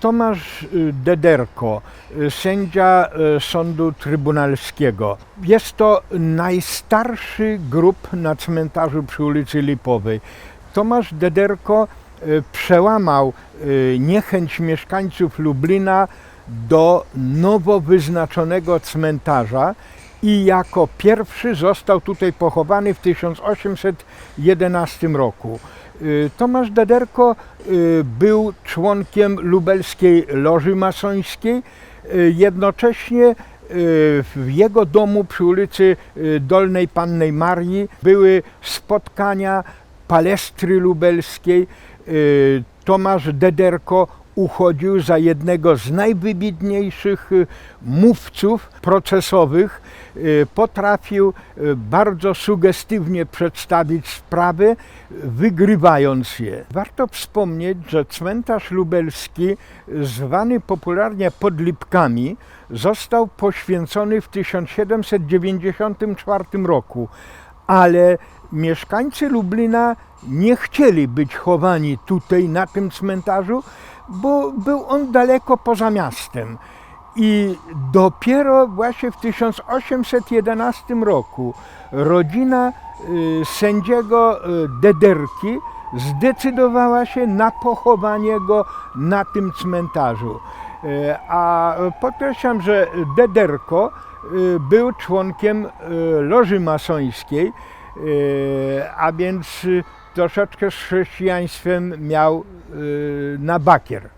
Tomasz y, Dederko, y, sędzia y, sądu trybunalskiego. Jest to najstarszy grób na cmentarzu przy ulicy Lipowej. Tomasz Dederko przełamał niechęć mieszkańców Lublina do nowo wyznaczonego cmentarza i jako pierwszy został tutaj pochowany w 1811 roku. Y, Tomasz Dederko y, był członkiem lubelskiej loży masońskiej. Y, Jednocześnie w jego domu przy ulicy Dolnej Pannej Marii były spotkania palestry lubelskiej. Tomasz Dederko uchodził za jednego z najwybitniejszych y, mówców procesowych. Y, Potrafił y, bardzo sugestywnie przedstawić sprawy, wygrywając je. Warto wspomnieć, że cmentarz lubelski, zwany popularnie Podlipkami, został poświęcony w 1794 roku, ale mieszkańcy Lublina nie chcieli być chowani tutaj na tym cmentarzu, bo był on daleko poza miastem. I dopiero właśnie w 1811 roku rodzina y, sędziego y, Dederki zdecydowała się na pochowanie go na tym cmentarzu. Y, A podkreślam, że Dederko y, był członkiem y, loży masońskiej, a więc troszeczkę z chrześcijaństwem miał na bakier.